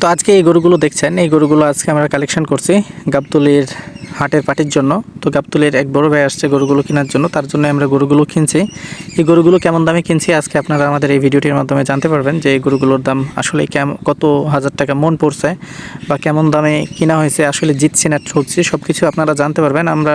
তো আজকে এই গরুগুলো দেখছেন, এই গরুগুলো আজকে আমরা কালেকশন করছি গাবতলির হাটের পাটির জন্য। তো গাবতলির এক বড় ভাই আসছে গরুগুলো কেনার জন্য, তার জন্য আমরা গরুগুলো কিনছি। এই গরুগুলো কেমন দামে কিনছি আজকে আপনারা আমাদের এই ভিডিওটির মাধ্যমে জানতে পারবেন যে এই গরুগুলোর দাম আসলে কেম, কত হাজার টাকা মন পড়ছে বা কেমন দামে কিনা হয়েছে, আসলে জিতছে না ঠকছি সব কিছু আপনারা জানতে পারবেন। আমরা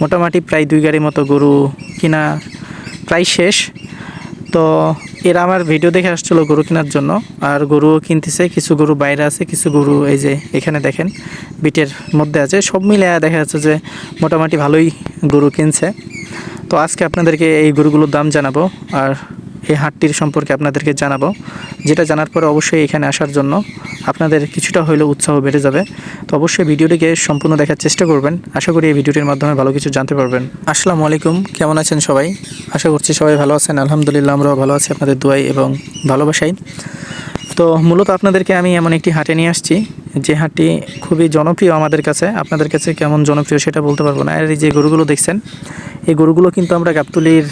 মোটামুটি প্রায় দুই গাড়ির মতো গরু কিনা প্রায় শেষ। তো এরা আমার ভিডিও দেখে আসছিল গরু কেনার জন্য। আর গরুও কিনতেছে, কিছু গরু বাইরে আছে, কিছু গরু এই যে এখানে দেখেন, বিটের মধ্যে আছে। সব মিলে দেখা যাচ্ছে যে মোটামুটি ভালোই গরু কিনছে। তো আজকে আপনাদেরকে এই গরুগুলোর দাম জানাব। আর এই হাটটির সম্পর্কে আপনাদেরকে জানাব। যেটা জানার পরে অবশ্যই এখানে আসার জন্য আপনাদের কিছুটা হলেও উৎসাহ বেড়ে যাবে। তো অবশ্যই ভিডিওটিকে সম্পূর্ণ দেখার চেষ্টা করবেন। আশা করি এই ভিডিওটির মাধ্যমে ভালো কিছু জানতে পারবেন। আসসালামু আলাইকুম, কেমন আছেন সবাই? আশা করছি সবাই ভালো আছেন। আলহামদুলিল্লাহ, আমরাও ভালো আছি আপনাদের দোয়াই এবং ভালোবাসাই। তো মূলত আপনাদেরকে আমি এমন একটি হাটে নিয়ে আসছি। যে হাটটি খুবই জনপ্রিয় আমাদের কাছে। আপনাদের কাছে কেমন জনপ্রিয় সেটা বলতে পারব না। আর এই যে গরুগুলো দেখছেন, এই গরুগুলো কিন্তু আমরা গাবতলির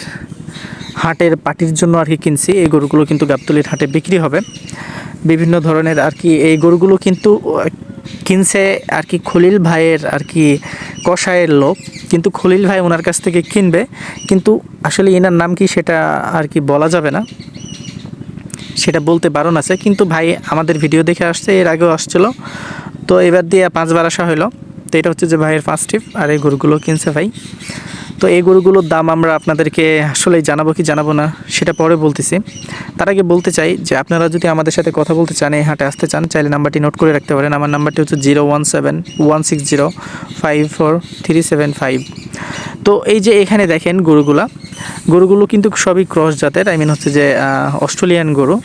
হাটের পাটির জন্য আর কি কিনছি। এই গরুগুলো কিন্তু গাবতলির হাটে বিক্রি হবে। বিভিন্ন ধরনের আর কি এই গরুগুলো কিন্তু কিনছে আর কি খলিল ভাইয়ের আর কি কষায়ের লোক। কিন্তু খলিল ভাই ওনার কাছ থেকে কিনবে। কিন্তু আসলে এনার নাম কি সেটা আর কি বলা যাবে না। সেটা বলতে বারণ আছে। কিন্তু ভাই আমাদের ভিডিও দেখে আসছে, এর আগেও আসছিল। তো এবার দিয়ে পাঁচবার আসা হলো তো এটা হচ্ছে যে ভাইয়ের ফার্স্ট ট্রিপ আর এই গরুগুলো কিনছে ভাই। তো এই গরুগুলোর দাম আমরা আপনাদেরকে আসলে জানাব কি জানাব না, সেটা পরে বলতেছি। তার আগে বলতে চাই যে আপনারা যদি আমাদের সাথে কথা বলতে চান, এই হাটে আসতে চান, চাইলে নাম্বারটি নোট করে রাখতে পারেন। আমার নাম্বারটি হচ্ছে zero one seven one six zero five four three seven five. তো এই যে এখানে দেখেন গরুগুলা, গরুগুলো কিন্তু সবই ক্রস জাতের, আই মিন হচ্ছে যে অস্ট্রেলিয়ান গরু।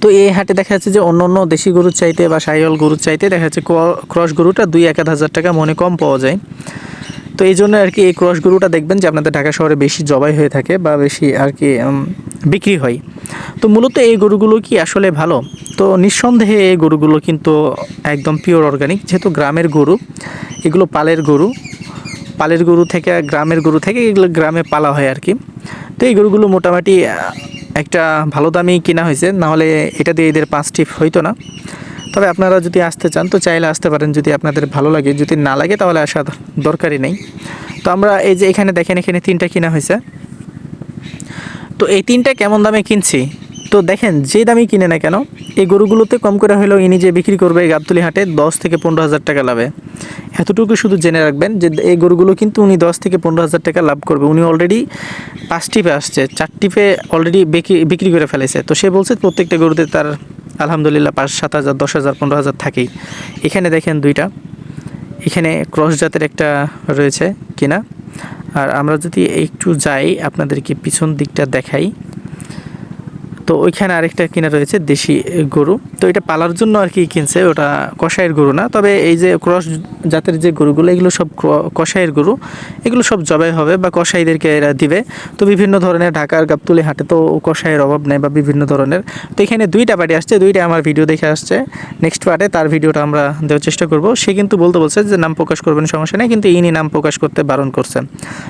তো এই হাটে দেখা যাচ্ছে যে অন্য অন্য দেশি গরুর চাইতে বা সাইহল গরুর চাইতে দেখা যাচ্ছে ক্রস গরুটা দুই এক হাজার টাকা মনে কম পাওয়া যায়। তো এই জন্য আর কি এই ক্রস গরুটা দেখবেন যে আপনাদের ঢাকা শহরে বেশি জবাই হয়ে থাকে বা বেশি আর কি বিক্রি হয়। তো মূলত এই গরুগুলো কি আসলে ভালো? তো নিঃসন্দেহে এই গরুগুলো কিন্তু একদম পিওর অর্গানিক যেহেতু গ্রামের গরু, এগুলো পালের গরু পালের গরু থেকে, গ্রামের গরু থেকে এগুলো গ্রামে পালা হয় আর কি। তো এই গরুগুলো মোটামুটি একটা ভালো দামেই কেনা হয়েছে নাহলে এটা দিয়ে এদের পাঁচ টিপ হইতো না। তবে আপনারা যদি আসতে চান, তো চাইলে আসতে পারেন যদি আপনাদের ভালো লাগে। যদি না লাগে, তাহলে আসা দরকারই নেই। তো আমরা এই যে এখানে দেখেন, এখানে তিনটা কিনা হয়েছে। তো এই তিনটা কেমন দামে কিনছি? তো দেখেন যে দামই কিনে না কেন, এই গরুগুলোতে কম করে হলেও ইনি যে বিক্রি করবে গাবতলি হাটে দশ থেকে পনেরো হাজার টাকা লাভে। এতটুকু শুধু জেনে রাখবেন যে এই গরুগুলো কিন্তু উনি দশ থেকে পনেরো হাজার টাকা লাভ করবে। উনি অলরেডি পাঁচ টিপে আসছে, চার টিপে অলরেডি বিক্রি করে ফেলেছে। তো সে বলছে প্রত্যেকটা গরুতে তার আলহামদুলিল্লাহ পাঁচ, সাত হাজার, দশ হাজার, পনেরো হাজার থাকেই। এখানে দেখেন দুইটা। এখানে ক্রস জাতের একটা রয়েছে কিনা। আর আমরা যদি একটু যাই, আপনাদেরকে পিছন দিকটা দেখাই। তো ওইখানে আরেকটা কিনা রয়েছে, দেশি গরু। তো এটা পালার জন্য আর কি কিনছে, ওটা কষায়ের গরু না। তবে এই যে ক্রস জাতের যে গরুগুলো, এগুলো সব কষায়ের গরু। এগুলো সব জবাই হবে বা কষাইদেরকে এরা দিবে। তো বিভিন্ন ধরনের ঢাকার গাবতুলি হাটে তো কষাইয়ের অভাব নেই বা বিভিন্ন ধরনের। তো এখানে দুইটা পার্টি আসছে, দুইটা আমার ভিডিও দেখে আসছে। নেক্সট পার্টে তার ভিডিওটা আমরা দেওয়ার চেষ্টা করব। সে কিন্তু বলতে বলছে যে, নাম প্রকাশ করবেন, সমস্যা নেই। কিন্তু ইনি নাম প্রকাশ করতে বারণ করছেন।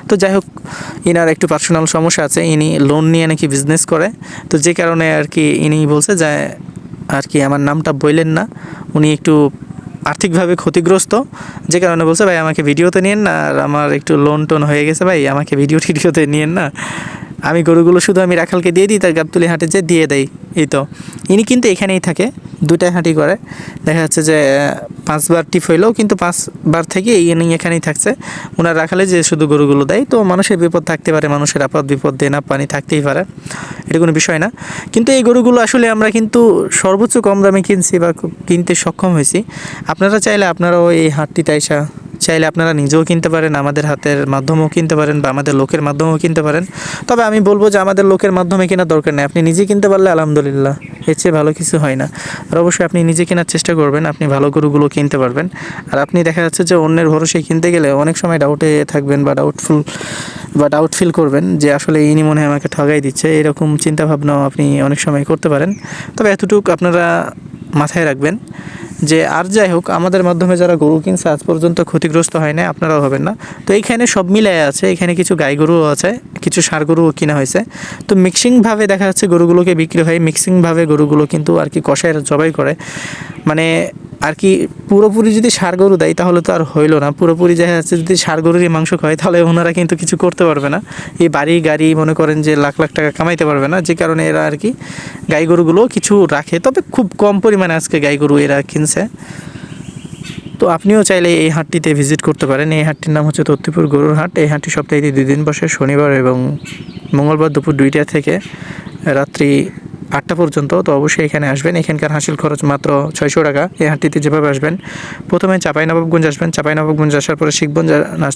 তো যাই হোক, ইনার একটু পার্সোনাল সমস্যা আছে। ইনি লোন নিয়ে নাকি বিজনেস করে। তো যে কারণে আর কি ইনি বলছে যে, আর কি আমার নামটা বললেন না। উনি একটু আর্থিকভাবে ক্ষতিগ্রস্ত, যে কারণে বলছে, ভাই, আমাকে ভিডিওতে নিয়েন না, আর আমার একটু লোন টোন হয়ে গেছে, ভাই, আমাকে ভিডিও টিডিওতে নিয়েন না। আমি গরুগুলো শুধু আমি রাখালকে দিয়ে দিই, তার গাবতুলি হাটে যে দিয়ে দেয়। এই তো। ইনি কিন্তু এখানেই থাকে, দুইটাই হাঁটি করে। দেখা যাচ্ছে যে পাঁচবার টিপ হইলেও কিন্তু পাঁচবার থেকে ইনি এখানেই থাকছে। ওনার রাখালে যে শুধু গরুগুলো দেয়, তো মানুষের বিপদ থাকতে পারে, মানুষের আপদ বিপদ দেয় না পানি থাকতেই পারে। এটা কোনো বিষয় না। কিন্তু এই গরুগুলো আসলে আমরা কিন্তু সর্বোচ্চ কম দামে কিনছি বা কিনতে সক্ষম হয়েছি। আপনারা চাইলে আপনারাও এই হাটটিতে আইসা চাইলে আপনারা নিজেও কিনতে পারেন, আমাদের হাতের মাধ্যমেও কিনতে পারেন বা আমাদের লোকের মাধ্যমেও কিনতে পারেন। তবে আমি বলব যে আমাদের লোকের মাধ্যমে কেনার দরকার নেই। আপনি নিজে কিনতে পারলে আলহামদুলিল্লাহ। এর চেয়ে ভালো কিছু হয় না। আর অবশ্যই আপনি নিজে কেনার চেষ্টা করবেন, আপনি ভালো গরুগুলো কিনতে পারবেন। আর আপনি দেখা যাচ্ছে যে অন্যের ভরসায় কিনতে গেলে অনেক সময় ডাউটে থাকবেন বা ডাউটফুল বা ডাউট ফিল করবেন যে আসলে ইনি মনে হয় আমাকে ঠগাই দিচ্ছে। এরকম চিন্তাভাবনাও আপনি অনেক সময় করতে পারেন। তবে এতটুকু আপনারা মাথায় রাখবেন যে আর যাই হোক, আমাদের মাধ্যমে যারা গরু কিনছে, আজ পর্যন্ত ক্ষতিগ্রস্ত হয় না আপনারাও হবেন না। তো এইখানে সব মিলাই আছে, এখানে কিছু গাই গরুও আছে। কিছু সার গরুও কিনা হয়েছে। তো মিক্সিংভাবে দেখা যাচ্ছে গরুগুলোকে বিক্রি হয়। মিক্সিংভাবে গরুগুলো কিন্তু আর কি কষায় জবাই করে। মানে আর কি পুরোপুরি যদি সার গরু দেয় তাহলে তো আর হইল না। পুরোপুরি দেখা যাচ্ছে যদি সার গরুরই মাংস খায় তাহলে ওনারা কিন্তু কিছু করতে পারবে না। এই বাড়ি গাড়ি মনে করেন যে লাখ লাখ টাকা কামাইতে পারবে না। যে কারণে এরা আর কি গাই গরুগুলো কিছু রাখে। তবে খুব কম পরিমাণে আজকে গাই গরু এরা কিনছে। তো আপনিও চাইলে এই হাটটিতে ভিজিট করতে পারেন। এই হাটটির নাম হচ্ছে তত্তিপুর গরুর হাট। এই হাটটি সপ্তাহে দুই দিন বসে, শনিবার এবং মঙ্গলবার দুপুর দুইটা থেকে রাত্রি আটটা পর্যন্ত। তো অবশ্যই এখানে আসবেন। এখানকার হাসিল খরচ মাত্র ছয়শো টাকা। এই হাটটিতে যেভাবে আসবেন, প্রথমে চাঁপাইনবাবগঞ্জ আসবেন। চাঁপাইনবাবগঞ্জ আসার পরে শিখগঞ্জ না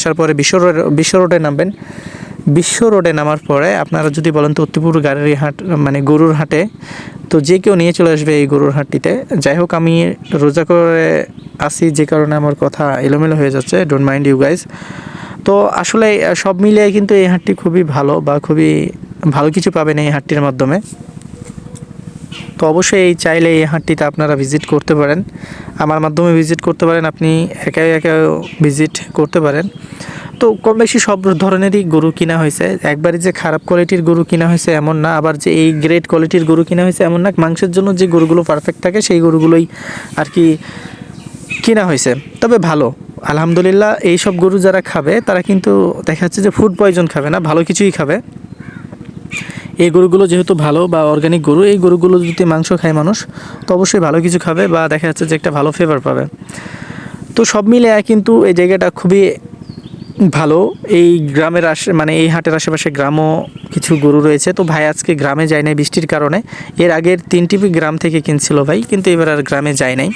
আসার পরে বিশ্ব বিশ্ব রোডে নামবেন। বিশ্ব রোডে নামার পরে আপনারা যদি বলেন তো উত্তিপুর গাড়ির হাট মানে গরুর হাটে, তো যে কেউ নিয়ে চলে আসবে এই গরুর হাটটিতে। যাই হোক, আমি রোজা করে আসি যে কারণে আমার কথা এলোমেলো হয়ে যাচ্ছে ডোন্ট মাইন্ড ইউ গাইজ তো আসলে সব মিলিয়ে কিন্তু এই হাটটি খুবই ভালো বা খুবই ভালো কিছু পাবেন এই হাটটির মাধ্যমে। তো অবশ্যই এই চাইলে এই হাটটিতে আপনারা ভিজিট করতে পারেন। আমার মাধ্যমে ভিজিট করতে পারেন, আপনি একাই একা ভিজিট করতে পারেন। তো কম বেশি সব ধরনেরই গরু কিনা হয়েছে। একবারই যে খারাপ কোয়ালিটির গরু কিনা হয়েছে এমন না, আবার যে এই গ্রেট কোয়ালিটির গরু কিনা হয়েছে এমন না, মাংসের জন্য যে গরুগুলো পারফেক্ট থাকে সেই গরুগুলোই আর কি কিনা হয়েছে। তবে ভালো, আলহামদুলিল্লাহ এই সব গরু যারা খাবে, তারা কিন্তু দেখা যাচ্ছে যে ফুড পয়জন খাবে না, ভালো কিছুই খাবে। এই গরুগুলো যেহেতু ভালো বা অর্গানিক গরু, এই গরুগুলো যদি মাংস খায় মানুষ, তো অবশ্যই ভালো কিছু খাবে বা দেখা যাচ্ছে যে একটা ভালো ফেভার পাবে। তো সব মিলে কিন্তু এই জায়গাটা খুবই ভালো। এই গ্রামের আশে মানে এই হাটের আশেপাশে গ্রামও কিছু গরু রয়েছে। তো ভাই আজকে গ্রামে যায় নাই বৃষ্টির কারণে। এর আগের তিনটি গ্রাম থেকে কিনছিল ভাই, কিন্তু এবার আর গ্রামে যায় নাই।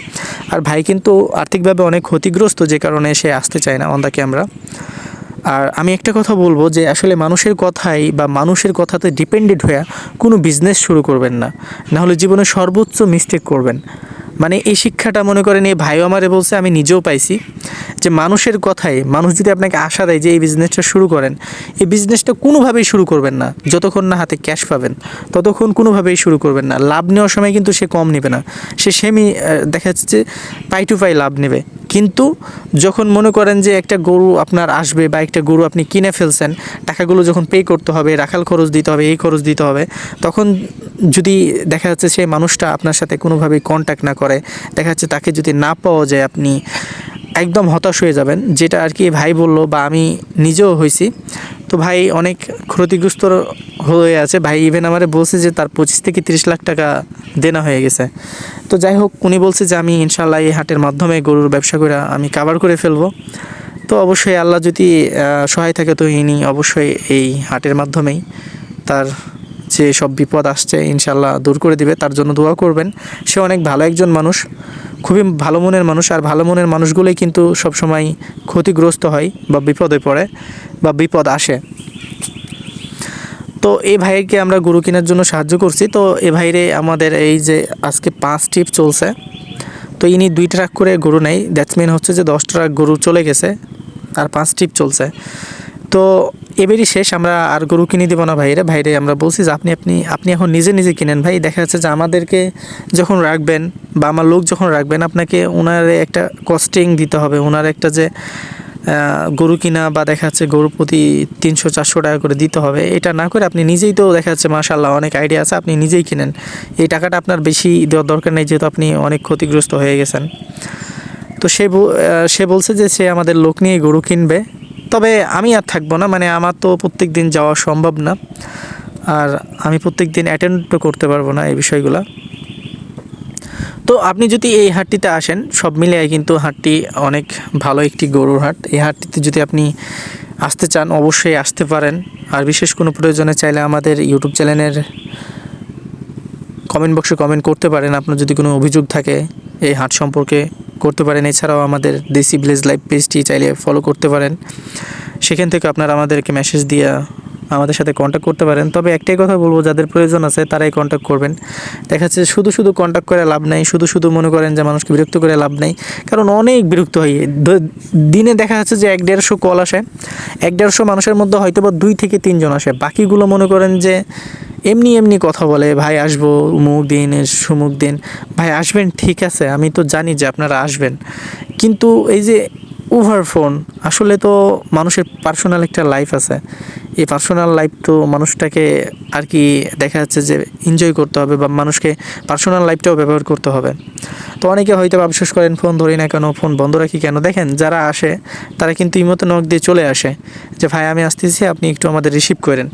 আর ভাই কিন্তু আর্থিকভাবে অনেক ক্ষতিগ্রস্ত, যে কারণে সে আসতে চায় না অন দ্য ক্যামেরা আর আমি একটা কথা বলব যে, আসলে মানুষের কথাই বা মানুষের কথাতে ডিপেন্ডেড হয়ে কোনো বিজনেস শুরু করবেন না। নাহলে জীবনে সর্বোচ্চ মিস্টেক করবেন। মানে এই শিক্ষাটা মনে করেন, এই ভাইও আমারে বলছে, আমি নিজেও পাইছি, যে মানুষের কথায়, মানুষ যদি আপনাকে আশা দেয় যে এই বিজনেসটা শুরু করেন, এই বিজনেসটা কোনোভাবেই শুরু করবেন না, যতক্ষণ না হাতে ক্যাশ পাবেন, ততক্ষণ কোনোভাবেই শুরু করবেন না। লাভ নেওয়ার সময় কিন্তু সে কম নেবে না। সে সেমি দেখা যাচ্ছে যে পাই টু পাই লাভ নেবে। কিন্তু যখন মনে করেন যে একটা গরু আপনার আসবে বা একটা গরু আপনি কিনে ফেলছেন, টাকাগুলো যখন পে করতে হবে, রাখাল খরচ দিতে হবে, এই খরচ দিতে হবে, তখন যদি দেখা যাচ্ছে সেই মানুষটা আপনার সাথে কোনোভাবেই কন্ট্যাক্ট না করে দেখা যাচ্ছে তাকে যদি না পাওয়া যায় আপনি একদম হতাশ হয়ে যাবেন। যেটা আর কি ভাই বলল বা আমি নিজেও হয়েছি। তো ভাই অনেক ক্ষতিগ্রস্ত হয়ে আছে। ভাই ইভেন আমারে বলছে যে তার পঁচিশ থেকে তিরিশ লাখ টাকা দেনা হয়ে গেছে। তো যাই হোক, উনি বলছে যে আমি ইনশাল্লাহ এই হাটের মাধ্যমে গরুর ব্যবসা করে আমি কাভার করে ফেলব। তো অবশ্যই আল্লাহ যদি সহায় থাকে তো ইনি অবশ্যই এই হাটের মাধ্যমেই তার যে সব বিপদ আসছে ইনশাল্লাহ দূর করে দিবে, তার জন্য দোয়া করবেন। সে অনেক ভালো একজন মানুষ, খুবই ভালো মনের মানুষ, আর ভালো মনের মানুষগুলোই কিন্তু সবসময় ক্ষতিগ্রস্ত হয় বা বিপদে পড়ে বা বিপদ আসে। তো এই ভাইকে আমরা গরু কেনার জন্য সাহায্য করছি। তো এ ভাইরে আমাদের এই যে আজকে পাঁচ ট্রিপ চলছে। তো ইনি দুই ট্রাক করে গরু নেই দ্যাটস মিন হচ্ছে যে দশ ট্রাক গরু চলে গেছে, আর পাঁচ ট্রিপ চলছে। তো এবারই শেষ, আমরা আর গরু কিনে দেবো না ভাইরে। ভাইরে, আমরা বলছি যে আপনি আপনি আপনি এখন নিজে নিজে কিনেন। ভাই, দেখা যাচ্ছে যে আমাদেরকে যখন রাখবেন বা আমার লোক যখন রাখবেন, আপনাকে ওনার একটা কস্টিং দিতে হবে। ওনার একটা যে গরু কিনা বা দেখা যাচ্ছে গরু প্রতি তিনশো, চারশো টাকা করে দিতে হবে। এটা না করে আপনি নিজেই তো দেখা যাচ্ছে মাশাল্লাহ অনেক আইডিয়া আছে, আপনি নিজেই কিনেন। এই টাকাটা আপনার বেশি দেওয়ার দরকার নেই, যেহেতু আপনি অনেক ক্ষতিগ্রস্ত হয়ে গেছেন। তো সে সে বলছে যে সে আমাদের লোক নিয়ে গরু কিনবে। তবে আমি আর থাকব না মানে আমার তো প্রত্যেক দিন যাওয়া সম্ভব না। আর আমি প্রত্যেক দিন অ্যাটেন্ডও করতে পারব না এই বিষয়গুলো। তো আপনি যদি এই হাটটিতে আসেন, সব মিলিয়ে কিন্তু হাটটি অনেক ভালো একটি গরুর হাট। এই হাটটিতে যদি আপনি আসতে চান, অবশ্যই আসতে পারেন। আর বিশেষ কোনো প্রয়োজনে চাইলে আমাদের ইউটিউব চ্যানেলের কমেন্ট বক্সে কমেন্ট করতে পারেন। আপনার যদি কোনো অভিযোগ থাকে এই হাট সম্পর্কে করতে পারেন। এছাড়াও আমাদের দেশি ভিলেজ লাইভ পেজটি চাইলে ফলো করতে পারেন। সেখান থেকে আপনারা আমাদেরকে মেসেজ দিয়ে আমাদের সাথে কন্ট্যাক্ট করতে পারেন। তবে একটাই কথা বলব, যাদের প্রয়োজন আছে তারাই কন্ট্যাক্ট করবেন। দেখা যাচ্ছে শুধু শুধু কন্ট্যাক্ট করে লাভ নাই, শুধু শুধু মনে করেন যে মানুষকে বিরক্ত করে লাভ নাই। কারণ অনেক বিরক্ত হয়। দিনে দেখা যাচ্ছে যে এক দেড়শো কল আসে। এক দেড়শো মানুষের মধ্যে হয়তো বা দুই থেকে তিনজন আসে। বাকিগুলো মনে করেন যে এমনি এমনি কথা বলে, ভাই, আসব উমুক দিন, সুমুক দিন। ভাই, আসবেন, ঠিক আছে, আমি তো জানি যে আপনারা আসবেন। কিন্তু এই যে ওভার ফোন। আসলে তো মানুষের পার্সোনাল একটা লাইফ আছে। এই পার্সোনাল লাইফ তো মানুষটাকে আর কি দেখা যাচ্ছে যে এনজয় করতে হবে বা মানুষকে পার্সোনাল লাইফটাও ব্যবহার করতে হবে। তো অনেকে হয়তো বা বিশ্বাস করেন, ফোন ধরি না কেন? ফোন বন্ধ রাখি কেন? দেখেন, যারা আসে, তারা কিন্তু ইমতো নখ দিয়ে চলে আসে। যে, ভাই, আমি আসতেছি, আপনি একটু আমাদের রিসিভ করেন।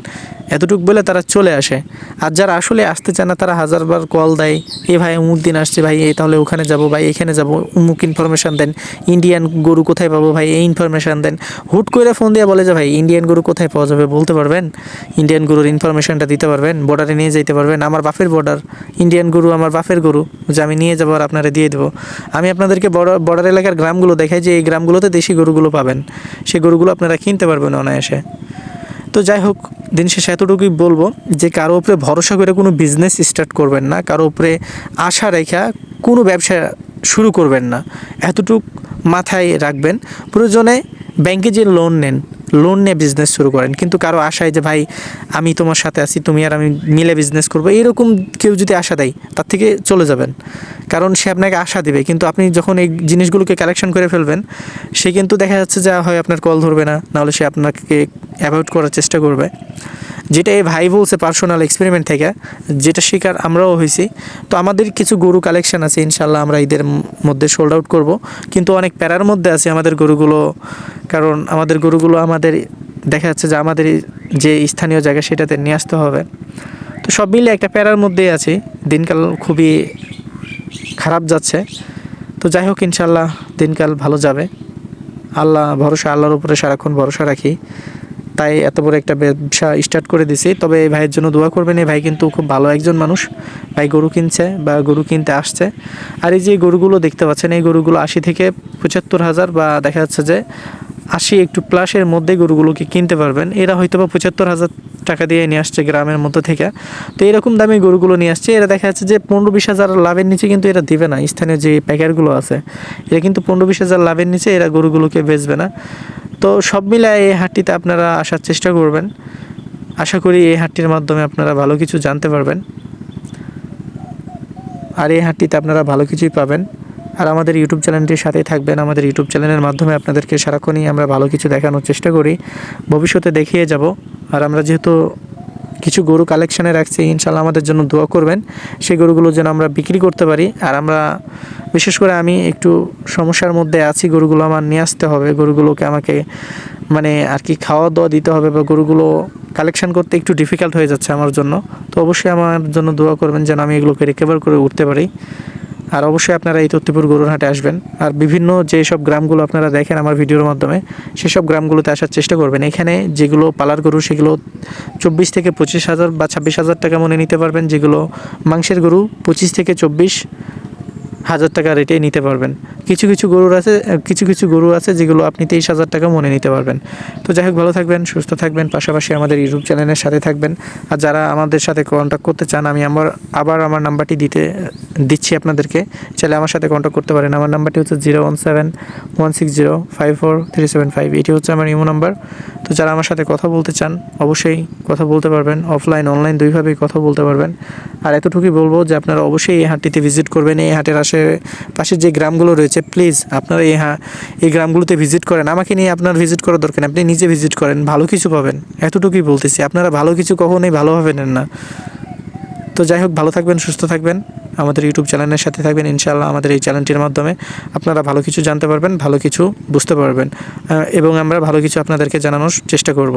এতটুকু বলে তারা চলে আসে। আর যারা আসলে আসতে চায় না, তারা হাজারবার কল দেয়, এ ভাই, অমুক দিন আসছে, ভাই এই তাহলে ওখানে যাব, ভাই, এখানে যাব, অমুক ইনফরমেশান দেন ইন্ডিয়ান গরু কোথায় পাবো ভাই, এই ইনফরমেশান দেন। হুট করে ফোন দিয়ে বলে যে, ভাই ইন্ডিয়ান গরু কোথায় পাওয়া যাবে বলতে পারবেন? ইন্ডিয়ান গরুর ইনফরমেশানটা দিতে পারবেন বর্ডারে নিয়ে যেতে পারবেন। আমার বাফের বর্ডার ইন্ডিয়ান গরু আমার বাফের গরু, যে আমি নিয়ে যাব আর আপনারা দিয়ে দেবো। আমি আপনাদেরকে বড় বর্ডার এলাকার গ্রামগুলো দেখাই যে, এই গ্রামগুলোতে দেশি গরুগুলো পাবেন। সেই গরুগুলো আপনারা কিনতে পারবেন অনায়াসে। তো যাই হোক, দিন শেষে এতটুকুই বলব যে কারও উপরে ভরসা করে কোনো বিজনেস স্টার্ট করবেন না, কারও উপরে আশা রেখা কোনো ব্যবসা শুরু করবেন না। এতটুক মাথায় রাখবেন। প্রয়োজনে ব্যাংকে যে লোন নেন লোন নিয়ে বিজনেস শুরু করেন। কিন্তু কারও আশায় যে, ভাই, আমি তোমার সাথে আছি, তুমি আর আমি মিলে বিজনেস করব, এরকম কেউ যদি আশা দেয়, তার থেকে চলে যাবেন। কারণ সে আপনাকে আশা দিবে। কিন্তু আপনি যখন এই জিনিসগুলোকে কালেকশন করে ফেলবেন, সে কিন্তু দেখা যাচ্ছে যে, হয়, আপনার কল ধরবে না। নাহলে সে আপনাকে অ্যাভয়েড করার চেষ্টা করবে। যেটা এই ভাই বলছে পার্সোনাল এক্সপেরিমেন্ট থেকে, যেটা শিকার আমরাও হয়েছি। তো আমাদের কিছু গরু কালেকশন আছে ইনশাল্লাহ আমরা ঈদের মধ্যে সোল্ড আউট করব। কিন্তু অনেক প্যারার মধ্যে আছে আমাদের গরুগুলো। কারণ আমাদের গরুগুলো আমাদের, দেখা যাচ্ছে যে আমাদের যে স্থানীয় জায়গা সেটাতে নিয়ে আসতে হবে। তো সব মিলে একটা প্যারার মধ্যেই আছি। দিনকাল খুবই খারাপ যাচ্ছে। তো যাই হোক ইনশাল্লাহ দিনকাল ভালো যাবে। আল্লাহ, ভরসা, আল্লাহর উপরে সারাক্ষণ ভরসা রাখি। তাই এত বড় একটা ব্যবসা স্টার্ট করে দিছি। তবে এই ভাইয়ের জন্য দোয়া করবেন, এই ভাই কিন্তু খুব ভালো একজন মানুষ। ভাই গরু কিনছে বা গরু কিনতে আসছে। আর এই যে গরুগুলো দেখতে পাচ্ছেন, এই গরুগুলো আশি থেকে পঁচাত্তর হাজার বা দেখা যাচ্ছে যে আশি একটু প্লাসের মধ্যে গরুগুলোকে কিনতে পারবেন। এরা হয়তো বা পঁচাত্তর হাজার টাকা দিয়ে নিয়ে আসছে গ্রামের মধ্যে থেকে। তো এরকম দামে গরুগুলো নিয়ে আসছে। এরা দেখা যাচ্ছে যে পনেরো বিশ হাজার লাভের নিচে কিন্তু এরা দিবে না। স্থানীয় যে প্যাকারগুলো আছে, এরা কিন্তু পনেরো বিশ হাজার লাভের নিচে এরা গরুগুলোকে বেচবে না। তো সব মিলায় এই হাটটিতে আপনারা আসার চেষ্টা করবেন। আশা করি এই হাটটির মাধ্যমে আপনারা ভালো কিছু জানতে পারবেন। আর এই হাটটিতে আপনারা ভালো কিছুই পাবেন। আর আমাদের ইউটিউব চ্যানেলটির সাথেই থাকবেন। আমাদের ইউটিউব চ্যানেলের মাধ্যমে আপনাদেরকে সারাক্ষণই আমরা ভালো কিছু দেখানোর চেষ্টা করি। ভবিষ্যতে দেখিয়ে যাব। আর আমরা যেহেতু কিছু গরু কালেকশানে রাখছি ইনশাল্লাহ আমাদের জন্য দোয়া করবেন। সেই গরুগুলো যেন আমরা বিক্রি করতে পারি। আর আমরা বিশেষ করে আমি একটু সমস্যার মধ্যে আছি, গরুগুলো আমার নিয়ে আসতে হবে। গরুগুলোকে আমাকে মানে আর কি খাওয়া দাওয়া দিতে হবে বা গরুগুলো কালেকশন করতে একটু ডিফিকাল্ট হয়ে যাচ্ছে আমার জন্য। তো অবশ্যই আমার জন্য দোয়া করবেন যেন আমি এগুলোকে রিকভার করে উঠতে পারি। আর অবশ্যই আপনারা এই তত্ত্বপুর গরুর হাটে আসবেন। আর বিভিন্ন যেসব গ্রামগুলো আপনারা দেখেন আমার ভিডিওর মাধ্যমে, সেসব গ্রামগুলোতে আসার চেষ্টা করবেন। এখানে যেগুলো পালার গরু, সেগুলো চব্বিশ থেকে পঁচিশ হাজার বা ছাব্বিশ হাজার টাকা মনে নিতে পারবেন। যেগুলো মাংসের গরু, পঁচিশ থেকে চব্বিশ হাজার টাকা রেটে নিতে পারবেন। কিছু কিছু গরুর আছে কিছু কিছু গরু আছে যেগুলো আপনি তেইশ হাজার টাকা মনে নিতে পারবেন। তো যাই হোক, ভালো থাকবেন, সুস্থ থাকবেন, পাশাপাশি আমাদের ইউটিউব চ্যানেলের সাথে থাকবেন। আর যারা আমাদের সাথে কন্ট্যাক্ট করতে চান, আমি আমার, আবার আমার নাম্বারটি দিতে, দিচ্ছি আপনাদেরকে। চাইলে আমার সাথে কন্ট্যাক্ট করতে পারেন। আমার নাম্বারটি হচ্ছে zero one seven one six zero five four three seven five. এটি হচ্ছে আমার ইমো নাম্বার। তো যারা আমার সাথে কথা বলতে চান, অবশ্যই কথা বলতে পারবেন। অফলাইন অনলাইন দুইভাবেই কথা বলতে পারবেন। আর এতটুকুই বলব যে আপনারা অবশ্যই এই হাটটিতে ভিজিট করবেন। এই হাটের আশে পাশে যে গ্রামগুলো রয়েছে প্লিজ আপনারা এই হা, এই গ্রামগুলোতে ভিজিট করেন। আমাকে নিয়ে আপনার ভিজিট করার দরকার আপনি নিজে ভিজিট করেন, ভালো কিছু পাবেন। এতটুকুই বলতেছি। আপনারা ভালো কিছু কখনোই ভালোভাবে নেন না। তো যাই হোক, ভালো থাকবেন, সুস্থ থাকবেন। আমাদের ইউটিউব চ্যানেলের সাথে থাকবেন। ইনশাআল্লাহ আমাদের এই চ্যানেলটির মাধ্যমে আপনারা ভালো কিছু জানতে পারবেন, ভালো কিছু বুঝতে পারবেন। এবং আমরা ভালো কিছু আপনাদেরকে জানানোর চেষ্টা করব।